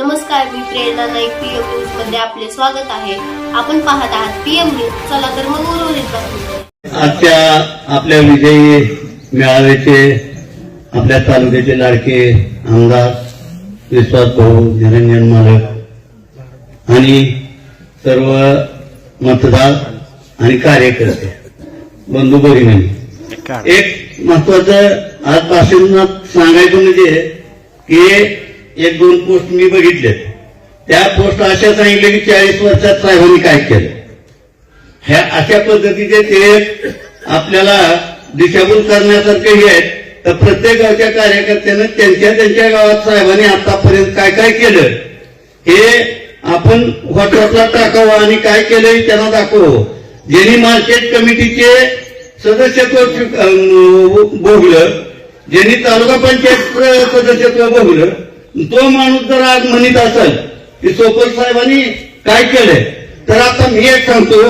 नमस्कार मी प्रेरणा नाईक पीएम न्यूजमध्ये आपले स्वागत आहे. आपण पाहत आहात पीएम न्यूज चला तर मग उर्वरित बातमी. आजच्या आपल्या विजयी मेळाव्याचे आपल्या तालुक्याचे लाडके आमदार विश्वास भाऊ निरंजन मालक आणि सर्व मतदार आणि कार्यकर्ते बंधू भगिनी एक महत्वाचं आज भाषणात सांगायचं म्हणजे की एक दोन पोस्ट मी बघितले त्या पोस्ट अशा सांगितले की चाळीस वर्षात साहेबांनी काय केलं? ह्या अशा पद्धतीचे ते आपल्याला दिशाभूल करण्यासारखे हे आहेत. तर प्रत्येक गावच्या कार्यकर्त्यानं त्यांच्या त्यांच्या गावात साहेबांनी आतापर्यंत काय काय केलं? हे आपण व्हॉट्सअपला टाकावं आणि काय केलंय त्यांना दाखवावं ज्यांनी मार्केट कमिटीचे सदस्यत्व अं, भोगलं ज्यांनी तालुका पंचायत सदस्यत्व भोगलं तो माणूस जर आज म्हणत असेल की सोपल साहेबांनी काय केलंय? तर आता मी एक सांगतो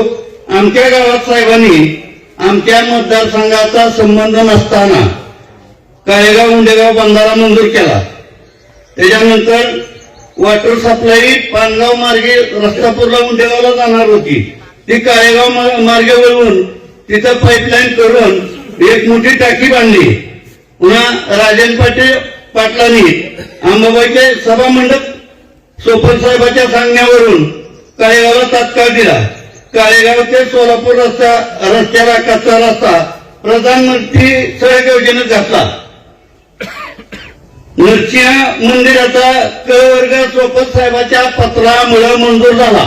आमच्या गावात साहेबांनी आमच्या मतदारसंघाचा संबंध नसताना काळेगाव उंडेगाव बंधारा मंजूर केला. त्याच्यानंतर वॉटर सप्लाय पानगाव मार्गे रस्तापूरला उंडेगावला जाणार होती. ती काळेगाव मार्गे वळवून तिथं पाईपलाईन करून एक मोठी टाकी बांधली. पुन्हा राजन पाटील पाटलांनी अंबाबाईचे सभा मंडप सोपन साहेबाच्या सांगण्यावरून काळेगावला तात्काळ दिला. काळेगाव ते सोलापूर रस्ता रस्त्याला कच्चा रस्ता प्रधानमंत्री सडक योजनेत घातला. नरसिंह मंदिराचा क वर्ग सोपत साहेबाच्या पत्रामुळे मंजूर झाला.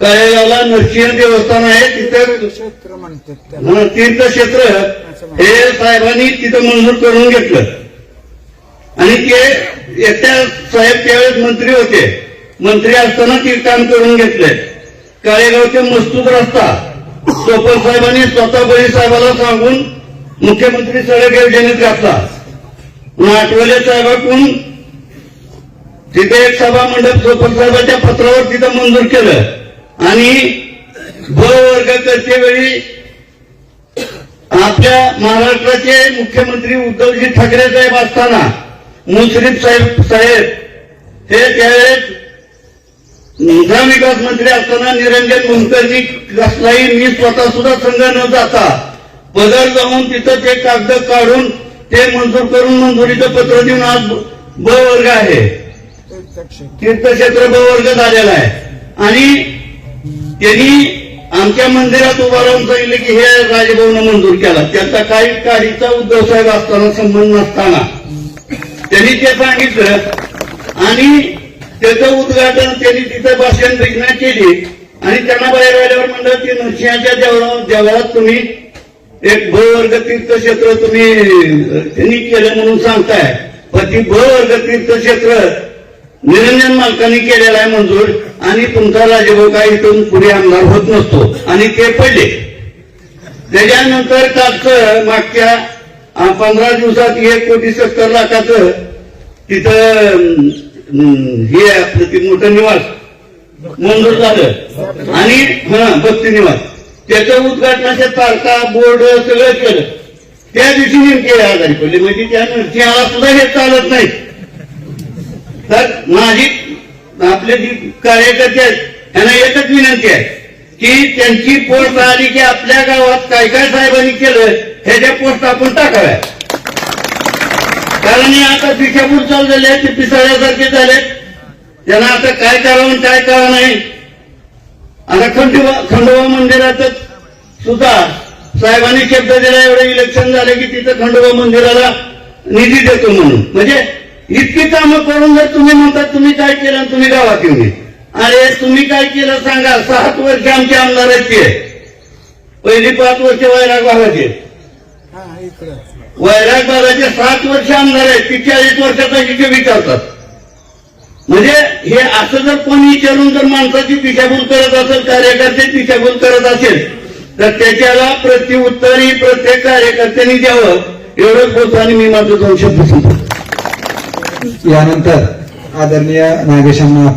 काळेगावला नरसिंह देवस्थान आहे तिथं तीर्थक्षेत्र हे साहेबांनी तिथं मंजूर करून घेतलं. आणि ते येत्या साहेब त्यावेळेस मंत्री होते. मंत्री असताना ते काम करून घेतले. काळेगावचे मस्तूत रस्ता. सोपल साहेबांनी स्वतः बळी साहेबाला सांगून मुख्यमंत्री सडक योजनेत घातला. आठवले साहेबाकडून तिथे एक सभा मंडप सोपल साहेबाच्या पत्रावर तिथं मंजूर केलं. आणि ब वर्ग करतेवेळी आपल्या महाराष्ट्राचे मुख्यमंत्री उद्धवजी ठाकरे साहेब असताना मुश्रीफ साहेब साहेब हे त्यावेळेस ग्रामविकास मंत्री असताना निरंजन मुंकरनी कसलाही मी स्वतः सुद्धा संघ न जाता पदर जाऊन तिथं ते कागद काढून ते मंजूर करून मंजुरीचं पत्र देऊन आज ब वर्ग आहे. तीर्थक्षेत्र ब वर्ग झालेला आहे. आणि त्यांनी आमच्या मंदिरात उभा राहून सांगितले की हे राजभवन मंजूर केला. त्याचा काही काडीचा उद्धव साहेब असताना संबंध नसताना. त्यांनी ते सांगितलं. आणि त्याचं उद्घाटन त्यांनी तिथं भाषण रचना केली. आणि त्यांना बाहेर आल्यावर म्हणलं की नृसिंहाच्या देवळात देवळात तुम्ही एक भवर्ग तीर्थक्षेत्र तुम्ही त्यांनी केलं म्हणून सांगताय. पण ती भवर्ग वर्ग तीर्थक्षेत्र निरंजन मालकांनी केलेला आहे मंजूर. आणि तुमचा राजभाऊ काय इथून पुढे आमदार होत नसतो. आणि ते पडले. त्याच्यानंतर कालचं मागच्या पंधरा दिवसात एक कोटी सत्तर लाखाचं तिथं हे आपलं ते मोठं निवास. मंजूर झालं. आणि हा भक्ती निवास. त्याचं उद्घाटनाच्या तारखा बोर्ड सगळं केलं. त्या दिवशी नेमके आजारी पडले. म्हणजे त्या नरसिंहाला सुद्धा हे चालत नाही. तर माझी आपले जी कार्यकर्ते आहेत त्यांना एकच विनंती आहे की त्यांची पोस्ट आली की आपल्या गावात काय काय साहेबांनी केलं ह्याच्या पोस्ट आपण टाकाव्या. कारण आता पिशापूर चालू झाले ते पिसाळ्यासारखे झाले. त्यांना आता काय करावं आणि काय करावं नाही. आता खंडोबा खंडोबा मंदिरातच सुद्धा साहेबांनी शब्द दिला एवढं इलेक्शन झालं की तिथं खंडोबा मंदिराला निधी देतो म्हणून. म्हणजे इतकी कामं करून जर तुम्ही म्हणतात तुम्ही काय केलं आणि तुम्ही गावात येऊन अरे तुम्ही काय केलं सांगा. सात वर्ष आमच्या आमदाराची आहे. पहिली पाच वर्ष वैराग भागाची आहेत. वैराग बाबाचे सात वर्ष आमदार आहेत. ती चाळीस वर्षाचा शिक्षक विचारतात. म्हणजे हे असं जर कोणी विचारून जर माणसाची दिशाभूल करत असेल कार्यकर्ते दिशाभूल करत असेल तर त्याच्याला प्रत्युत्तर ही प्रत्येक कार्यकर्त्यांनी द्यावं. एवढंच बोलतो आणि मी माझं दोन शब्द सांगतो. यानंतर आदरणीय नागेशांना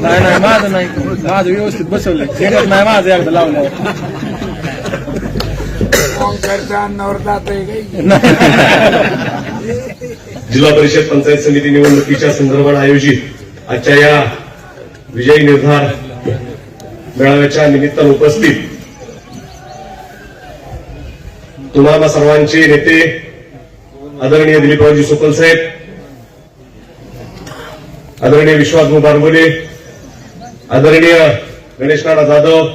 नाही नाही माझं नाही माझं व्यवस्थित बसवलं शेगत नाही माझं एकदा लावलं अन्नावर जिल्हा परिषद पंचायत समिती निवडणुकीच्या संदर्भात आयोजित आजच्या या विजयी निर्धार मेळाव्याच्या निमित्तानं उपस्थित तुम्हाला सर्वांचे नेते आदरणीय दिलीपरावजी सुपल साहेब आदरणीय विश्वास बारबोले आदरणीय गणेश जाधव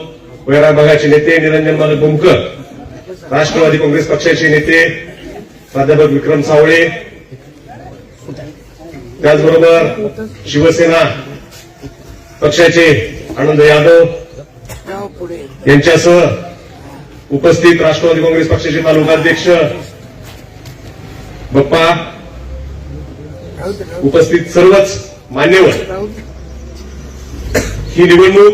वैरा भागाचे नेते निरंजन माधव बुमकर राष्ट्रवादी काँग्रेस पक्षाचे नेते प्राध्यापक विक्रम सावळे त्याचबरोबर शिवसेना पक्षाचे आनंद यादव यांच्यासह उपस्थित राष्ट्रवादी काँग्रेस पक्षाचे तालुकाध्यक्ष बप्पा उपस्थित सर्वच मान्यवर. ही निवडणूक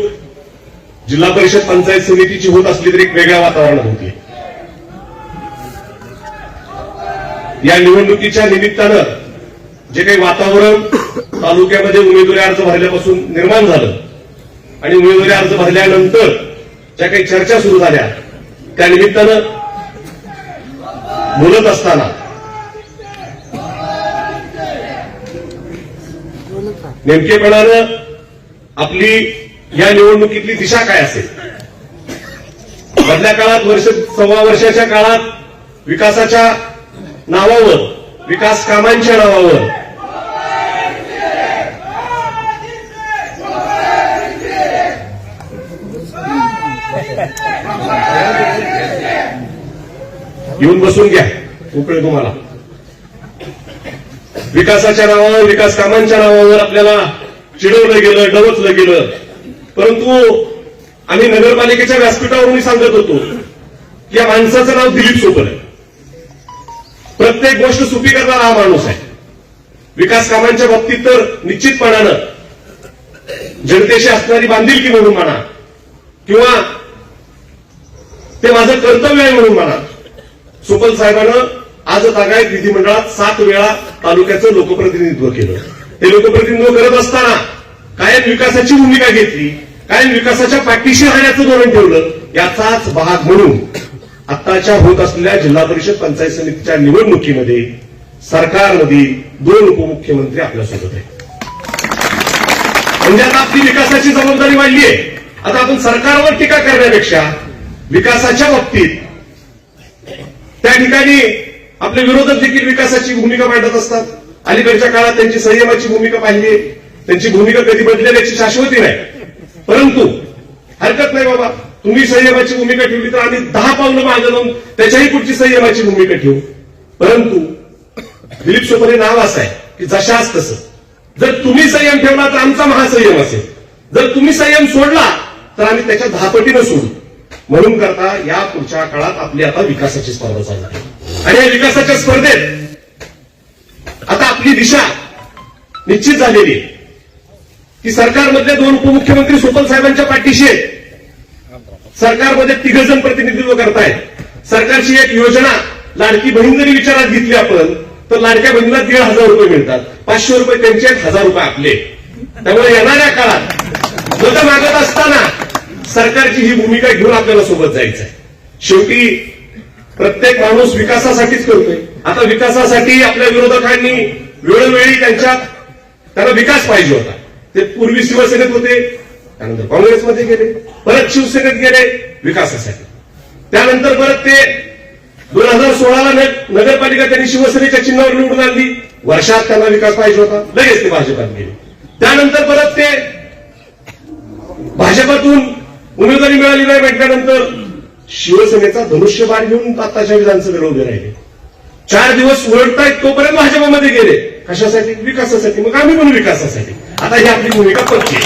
जिल्हा परिषद पंचायत समितीची होत असली तरी एक वेगळ्या वातावरणात होती. या निवडणुकीच्या निमित्तानं जे काही वातावरण तालुक्यामध्ये उमेदवारी अर्ज भरल्यापासून निर्माण झालं आणि उमेदवारी अर्ज भरल्यानंतर ज्या काही चर्चा सुरू झाल्या त्यानिमित्तानं बोलत असताना नेमकेपणानं आपली या निवडणुकीतली दिशा काय असेल? मधल्या काळात वर्ष सव्वा वर्षाच्या काळात विकासाच्या नावावर विकास कामांच्या नावावर येऊन बसून घ्या. उकळे तुम्हाला. विकासाच्या नावावर विकास कामांच्या नावावर आपल्याला चिडवलं गेलं डवचलं गेलं. परंतु आम्ही नगरपालिकेच्या व्यासपीठावरून सांगत होतो की या माणसाचं नाव दिलीप सोपल आहे. प्रत्येक गोष्ट सुपी करणारा हा माणूस आहे. विकास कामांच्या बाबतीत तर निश्चितपणानं जनतेशी असणारी बांधिलकी म्हणून म्हणा किंवा ते माझं कर्तव्य आहे म्हणून म्हणा सुपल साहेबांनं आज आगायत विधिमंडळात सात वेळा तालुक्याचं लोकप्रतिनिधित्व केलं. ते लोकप्रतिनिधित्व करत असताना कायम विकासाची भूमिका घेतली कायम विकासाच्या पाठीशी राहण्याचं धोरण ठेवलं याचाच भाग म्हणून आत्ताच्या होत असलेल्या जिल्हा परिषद पंचायत समितीच्या निवडणुकीमध्ये सरकारमध्ये दोन उपमुख्यमंत्री आपल्यासोबत आहेत. म्हणजे आता आपली विकासाची जबाबदारी वाढली आहे आता आपण सरकारवर टीका करण्यापेक्षा विकासाच्या बाबतीत त्या ठिकाणी आपले विरोधक देखील विकासाची भूमिका मांडत असतात. अलीकडच्या काळात त्यांची संयमाची भूमिका पाहिली त्यांची भूमिका कधी बदलेल्याची शाश्वती नाही. परंतु हरकत नाही बाबा. तुम्ही संयमाची भूमिका ठेवली तर आम्ही दहा पावलं मागे जाऊन त्याच्याही पुढची संयमाची भूमिका ठेवू. परंतु दिलीप सोपरे नाव असं आहे की जशाच तसं. जर तुम्ही संयम ठेवला तर आमचा महासंयम असेल. जर तुम्ही संयम सोडला तर आम्ही त्याच्या दहापटीनं सोडू. म्हणून करता या पुढच्या काळात आपली आता विकासाची स्पर्धा चालू आहे. आणि या विकासाच्या स्पर्धेत आता आपली दिशा निश्चित झालेली आहे. की सरकारमधले दोन उपमुख्यमंत्री सोपल साहेबांच्या पाठीशी आहेत. सरकारमध्ये तिघजण प्रतिनिधित्व करतायत. सरकारची एक योजना लाडकी बहीण जरी विचारात घेतली आपण तर लाडक्या बहिणीला दीड हजार रुपये मिळतात. पाचशे रुपये त्यांचे एक हजार रुपये आपले. त्यामुळे येणाऱ्या काळात मत मागत असताना सरकारची ही भूमिका घेऊन आपल्याला सोबत जायचं आहे शेवटी प्रत्येक माणूस विकासासाठीच करतोय. आता विकासासाठी आपल्या विरोधकांनी वेळोवेळी त्यांच्या त्यांना विकास पाहिजे होता. ते पूर्वी शिवसेनेत होते त्यानंतर काँग्रेसमध्ये गेले परत शिवसेनेत गेले विकासासाठी. त्यानंतर परत ते दोन हजार सोळाला नगरपालिका त्यांनी शिवसेनेच्या चिन्हावर निवडून आणली. वर्षात त्यांना विकास पाहिजे होता. लगेच ते भाजपात गेले. त्यानंतर परत ते भाजपातून उमेदवारी मिळाली नाही म्हटल्यानंतर शिवसेनेचा धनुष्यबाण घेऊन आताच्या विधानसभेला उभे राहिले. चार दिवस उलटतायत तोपर्यंत भाजपामध्ये गेले. कशासाठी? विकासासाठी. मग आम्ही पण विकासासाठी. आता ही आपली भूमिका पक्की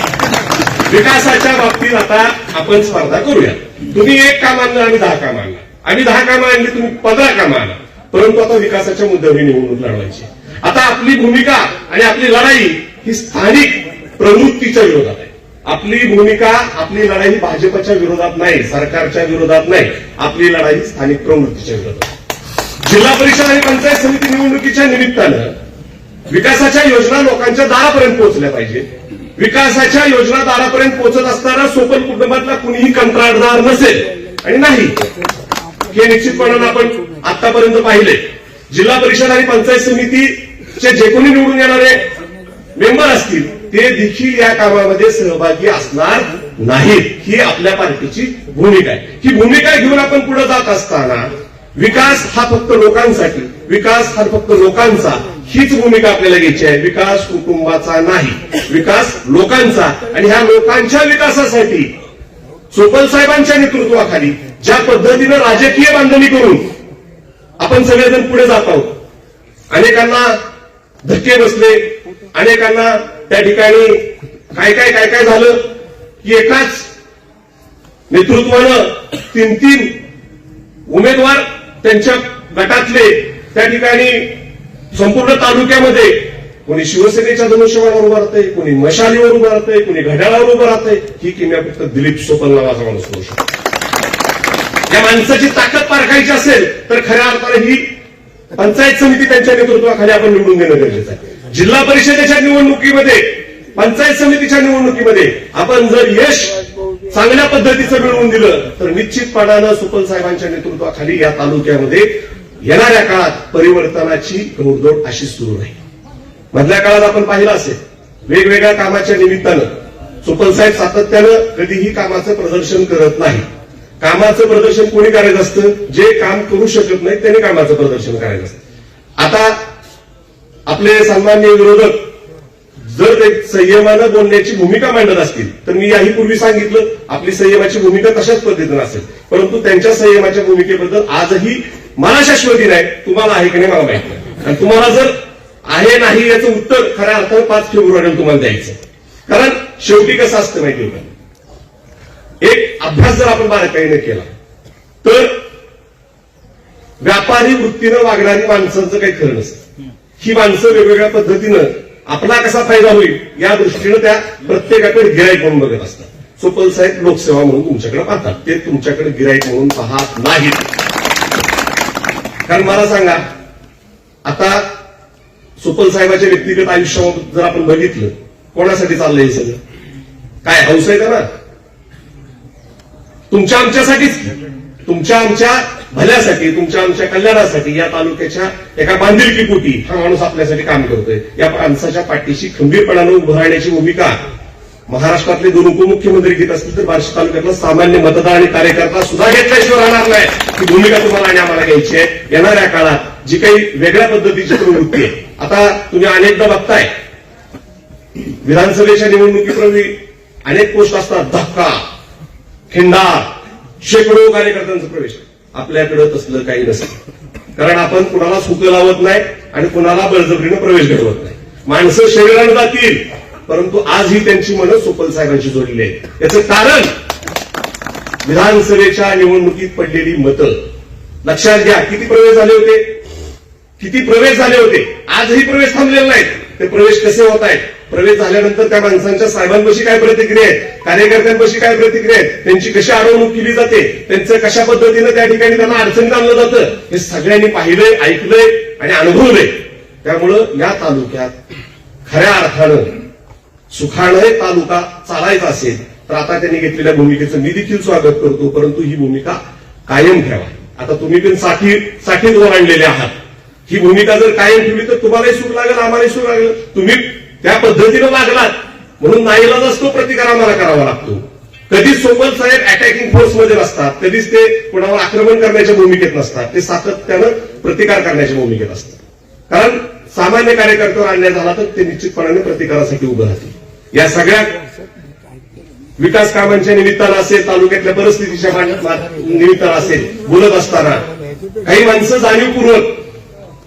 विकासाच्या बाबतीत आता आपण स्पर्धा करूया. तुम्ही एक काम आणलं आम्ही दहा काम आणलं. आम्ही दहा कामं आणली तुम्ही पंधरा कामं आणा परंतु आता विकासाच्या मुद्द्यावर निवडणूक लढवायची आता आपली भूमिका आणि आपली लढाई ही स्थानिक प्रवृत्तीच्या विरोधात आहे. आपली भूमिका आपली लढाई भाजपच्या विरोधात नाही सरकारच्या विरोधात नाही. आपली लढाई स्थानिक प्रवृत्तीच्या विरोधात जिल्हा परिषद आणि पंचायत समिती निवडणुकीच्या निमित्तानं विकासाच्या योजना लोकांच्या दारापर्यंत पोहोचल्या पाहिजे. विकासाच्या योजना दारापर्यंत पोहोचत असताना सोपल कुटुंबातला कुणीही कंत्राटदार नसेल आणि नाही. हे निश्चितपणानं आपण आतापर्यंत पाहिले. जिल्हा परिषद आणि पंचायत समितीचे जे कोणी निवडून येणारे मेंबर असतील ते देखील या कामामध्ये सहभागी असणार नाहीत. ही आपल्या पार्टीची भूमिका आहे. ही भूमिका घेऊन आपण पुढे जात असताना विकास हा फक्त लोकांसाठी विकास हा फक्त लोकांचा हीच भूमिका आपल्याला घ्यायची आहे. विकास कुटुंबाचा नाही विकास लोकांचा. आणि ह्या लोकांच्या विकासासाठी सोपल साहेबांच्या नेतृत्वाखाली ज्या पद्धतीनं राजकीय बांधणी करून आपण सगळेजण पुढे जात आहोत. अनेकांना धक्के बसले अनेकांना त्या ठिकाणी काय काय काय काय झालं की एकाच नेतृत्वानं तीन तीन उमेदवार त्यांच्या गटातले त्या ठिकाणी संपूर्ण तालुक्यामध्ये कोणी शिवसेनेच्या धनुष्यबाणावर उभं राहतंय कोणी मशालीवर उभं राहतंय कोणी घड्याळावर उभं राहतंय ही किमया फक्त दिलीप सोपल नावाचा माणूस करू शकतो या माणसाची ताकद पारखायची असेल तर खऱ्या अर्थाने ही पंचायत समिती त्यांच्या नेतृत्वाखाली आपण निवडून देणं गरजेचं आहे. जिल्हा परिषदेच्या निवडणुकीमध्ये पंचायत समितीच्या निवडणुकीमध्ये आपण जर यश चांगल्या पद्धतीचं मिळवून दिलं तर निश्चितपणानं सुपल साहेबांच्या नेतृत्वाखाली या तालुक्यामध्ये येणाऱ्या काळात परिवर्तनाची घोडदौड अशी सुरू राहील. मधल्या काळात आपण पाहिलं असेल वेगवेगळ्या कामाच्या निमित्तानं सुपल साहेब सातत्यानं कधीही कामाचं प्रदर्शन करत नाही. कामाचं प्रदर्शन कोणी करायचं असतं? जे काम करू शकत नाही त्यांनी कामाचं प्रदर्शन करायचं असतं. आता आपले सन्मान्य विरोधक जर ते संयमानं बोलण्याची भूमिका मांडत असतील तर मी याही पूर्वी सांगितलं आपली संयमाची भूमिका तशाच पद्धतीनं असेल. परंतु त्यांच्या संयमाच्या भूमिकेबद्दल आजही मला शाश्वती नाही तुम्हाला आहे की नाही मला माहीत नाही. आणि तुम्हाला जर आहे नाही याचं उत्तर खऱ्या अर्थानं पाच फेब्रुवारीला तुम्हाला द्यायचं. कारण शेवटी कसं असतं माहिती का? एक अभ्यास जर आपण बारकाईने केला तर व्यापारी वृत्तीनं वागणारी माणसांचं काही खरं नसतं. ही माणसं वेगवेगळ्या पद्धतीनं आपला कसा फायदा होईल या दृष्टीनं त्या प्रत्येकाकडे गिराईक म्हणून बघत असतात. सुपल साहेब लोकसेवा म्हणून तुमच्याकडे पाहतात. ते तुमच्याकडे गिराईक म्हणून पाहत नाहीत. कारण मला सांगा आता सुपल साहेबाच्या व्यक्तिगत आयुष्यावर जर आपण बघितलं कोणासाठी चाललंय हे सगळं? काय हौस आहे का ना? तुमच्या आमच्यासाठीच? तुमच्या आमच्या भल्यासाठी तुमच्या आमच्या कल्याणासाठी या तालुक्याच्या एका बांधिलकीपोटी हा माणूस आपल्यासाठी काम करतोय. या माणसाच्या पाठीशी खंबीरपणानं उभं राहण्याची भूमिका महाराष्ट्रातले दोन उपमुख्यमंत्री घेत असतील तर बार्शी तालुक्यातला सामान्य मतदार आणि कार्यकर्ता सुद्धा घेतल्याशिवाय राहणार नाही. ही भूमिका तुम्हाला आणि आम्हाला घ्यायची आहे. येणाऱ्या काळात जी काही वेगळ्या पद्धतीची प्रवृत्ती आहे आता तुम्ही अनेकदा बघताय विधानसभेच्या निवडणुकीपूर्वी अनेक पोस्ट असतात. धक्का खिंडार शेकडो कार्यकर्त्यांचा प्रवेश. आपल्याकडे तसलं काही नसतं. कारण आपण कुणाला सुख लावत नाही आणि कुणाला बळजबरीनं प्रवेश घडवत नाही. माणसं शरीरानं जातील परंतु आजही त्यांची मनं सुपल साहेबांशी जोडलेली आहेत. याचं कारण विधानसभेच्या निवडणुकीत पडलेली मतं. लक्षात घ्या किती प्रवेश झाले होते? किती प्रवेश झाले होते? आजही प्रवेश थांबलेले नाहीत. ते प्रवेश कसे होत आहेत? प्रवेश झाल्यानंतर त्या माणसांच्या साहेबांपाशी काय प्रतिक्रिया आहे? कार्यकर्त्यांपाशी काय प्रतिक्रिया आहे? त्यांची कशी अडवणूक केली जाते? त्यांचं कशा पद्धतीनं त्या ठिकाणी त्यांना अडचणीत आणलं जातं? हे सगळ्यांनी पाहिलंय ऐकलंय आणि अनुभवलंय. त्यामुळं या तालुक्यात खऱ्या अर्थानं सुखानं तालुका चालायचा असेल तर आता त्यांनी घेतलेल्या भूमिकेचं मी देखील स्वागत करतो परंतु ही भूमिका कायम ठेवा. आता तुम्ही पण साठी साठीत ओलांडलेले आहात. ही भूमिका जर कायम ठेवली तर तुम्हालाही सुख लागेल आम्हालाही सुख लागेल. तुम्ही त्या पद्धतीनं वागलात म्हणून नाईला असतो प्रतिकार आम्हाला करावा लागतो. कधीच सोबल साहेब अटॅकिंग फोर्समध्ये नसतात. कधीच ते कोणावर आक्रमण करण्याच्या भूमिकेत नसतात. ते सातत्यानं प्रतिकार करण्याच्या भूमिकेत असतात. कारण सामान्य कार्यकर्त्यावर अन्याय झाला तर ते निश्चितपणाने प्रतिकारासाठी उभं राहतील. या सगळ्या विकास कामांच्या निमित्तानं असेल तालुक्यातल्या परिस्थितीच्या निमित्तानं असेल बोलत असताना काही माणसं जाणीवपूर्वक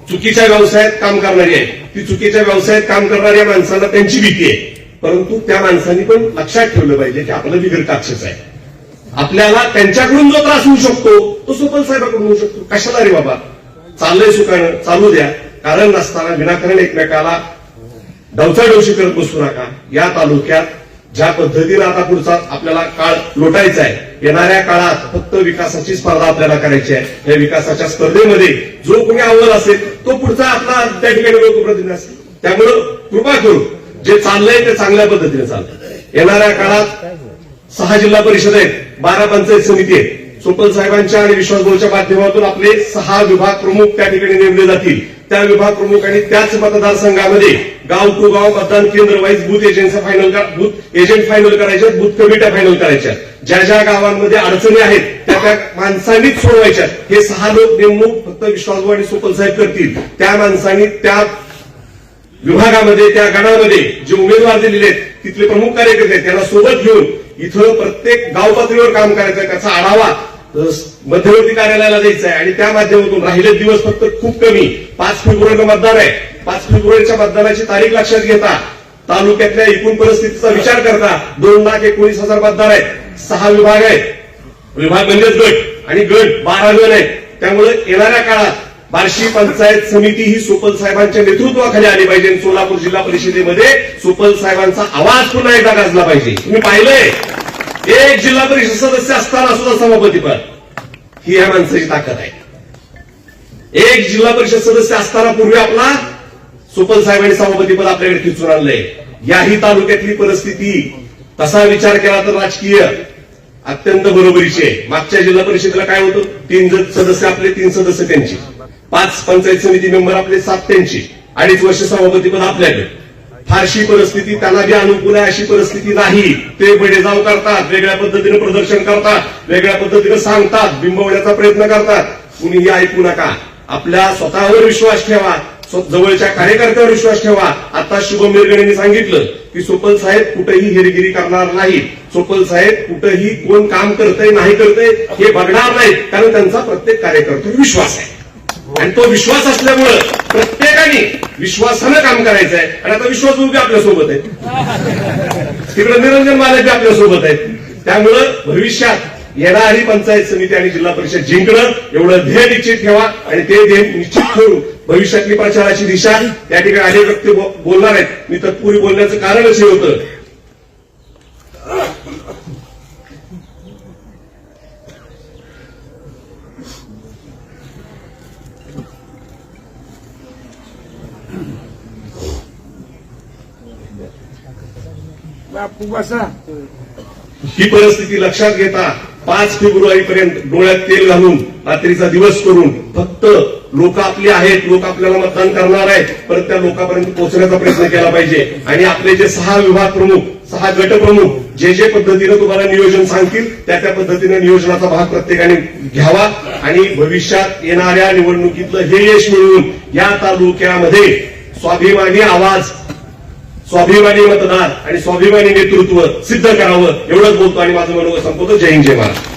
चुकीच्या व्यवसायात काम करणारी आहे. ती चुकीच्या व्यवसायात काम करणाऱ्या माणसाला त्यांची भीती आहे. परंतु त्या माणसांनी पण लक्षात ठेवलं पाहिजे की आपलं बिगर काक्षच आहे. आपल्याला त्यांच्याकडून जो त्रास होऊ शकतो तो सुपल साहेबाकडून होऊ शकतो. कशाला रे बाबा? चाललंय सुखानं चालू द्या. कारण नसताना विनाकारण एकमेकाला डवचाडवशी करत बसू नका. या तालुक्यात ज्या पद्धतीनं आता पुढचा आपल्याला काळ लोटायचा आहे येणाऱ्या काळात फक्त विकासाची स्पर्धा आपल्याला करायची आहे. या विकासाच्या स्पर्धेमध्ये जो कोणी अव्वल असेल तो पुढचा आपला त्या ठिकाणी लोकप्रतिनिधी असेल. त्यामुळं कृपा करून जे चाललंय ते चांगल्या पद्धतीने चाललंय. येणाऱ्या काळात सहा जिल्हा परिषद आहेत बारा पंचायत समिती आहेत. सोपल साहेबांच्या आणि विश्वासबोलच्या माध्यमातून आपले सहा विभाग प्रमुख त्या ठिकाणी नेमले जातील. त्या विभाग प्रमुख आणि त्याच मतदारसंघामध्ये गाव टू गाव मतदान केंद्र wise booth agent final booth agent final करायच्या बूथ कमिट्या फायनल करायच्या. ज्या ज्या गावांमध्ये अडचणी आहेत त्या त्या माणसांनीच सोडवायच्या. हे सहा लोक नेमणूक फक्त विश्वासभाऊ आणि सोपल साहेब करतील. त्या माणसांनी त्या विभागामध्ये त्या गणामध्ये जे उमेदवार दिलेले आहेत तिथले प्रमुख कार्यकर्ते आहेत त्यांना सोबत घेऊन इथं प्रत्येक गाव पातळीवर काम करायचं आहे त्याचा आढावा मध्यवर्ती कार्यालयाला द्यायचा आहे आणि त्या माध्यमातून राहिले दिवस फक्त खूप कमी. पाच फेब्रुवारीला मतदान आहे. पाच फेब्रुवारीच्या मतदानाची तारीख लक्षात घेता. तालुक्यातल्या एकूण परिस्थितीचा विचार करता दोन लाख एकोणीस हजार मतदार आहेत. सहा विभाग आहेत. विभाग म्हणजेच गट आणि गट बारा गण आहेत. त्यामुळे येणाऱ्या काळात बार्शी पंचायत समिती ही सोपल साहेबांच्या नेतृत्वाखाली आली पाहिजे. सोलापूर जिल्हा परिषदेमध्ये सोपल साहेबांचा आवाज पुन्हा एकदा गाजला पाहिजे. तुम्ही पाहिलंय? एक जिल्हा परिषद सदस्य असताना सुद्धा सभापतीपद ही या माणसाची ताकद आहे. एक जिल्हा परिषद सदस्य असताना पूर्वी आपला सुपल साहेबांनी सभापतीपद आपल्याकडे खिचून आणलंय. याही तालुक्यातली परिस्थिती तसा विचार केला तर राजकीय अत्यंत बरोबरीची आहे. मागच्या जिल्हा परिषदेला काय होतं? तीन सदस्य आपले तीन सदस्य त्यांची. पाच पंचायत समिती मेंबर आपले सात त्यांची. अडीच वर्ष सभापतीपद आपल्याकडे. फारशी परिस्थिती त्यांना जी अनुकूल आहे अशी परिस्थिती नाही. ते बडेजाव करतात वेगळ्या पद्धतीने प्रदर्शन करतात वेगळ्या पद्धतीने सांगतात बिंबवण्याचा प्रयत्न करतात. कुणीही ऐकू नका. आपल्या स्वतःवर विश्वास ठेवा. जवळच्या कार्यकर्त्यावर विश्वास ठेवा. आता शुभम मिरगणेंनी सांगितलं की सोपल साहेब कुठेही हेरगिरी करणार नाही सोपल साहेब कुठेही कोण काम करतंय नाही करतंय हे बघणार नाहीत. कारण त्यांचा प्रत्येक कार्यकर्त्यावर विश्वास आहे. आणि तो विश्वास असल्यामुळं प्रत्येकाने विश्वासानं काम करायचं आहे आणि आता विश्वास उभी आपल्यासोबत आहे. तिकडे निरंजन मालक बी आपल्यासोबत आहेत. त्यामुळं भविष्यात येणारी पंचायत समिती आणि जिल्हा परिषद जिंकणं एवढं ध्येय निश्चित ठेवा आणि ते ध्येय निश्चित ठेवून भविष्यातली प्रचाराची दिशा त्या ठिकाणी अनेक व्यक्ती बोलणार आहेत. मी तत्पूर्वी बोलण्याचं कारणच हे होतं. बापू बसा. ही परिस्थिती लक्षात घेता पाच फेब्रुवारी पर्यंत डोळ्यात तेल घालून रात्रीचा दिवस करून फक्त लोक आपले आहेत लोक आपल्याला मतदान करणार आहेत परत त्या लोकांपर्यंत पोहोचण्याचा प्रयत्न केला पाहिजे. आणि आपले जे सहा विभाग प्रमुख सहा गटप्रमुख जे जे पद्धतीनं तुम्हाला नियोजन सांगतील त्या त्या पद्धतीनं नियोजनाचा भाग प्रत्येकाने घ्यावा. आणि भविष्यात येणाऱ्या निवडणुकीतलं हे यश मिळवून या तालुक्यामध्ये स्वाभिमानी आवाज स्वाभिमानी मतदान आणि स्वाभिमानी नेतृत्व सिद्ध करावं एवढंच बोलतो आणि माझं मनोगत संपवतो. जय हिंद जय महाराज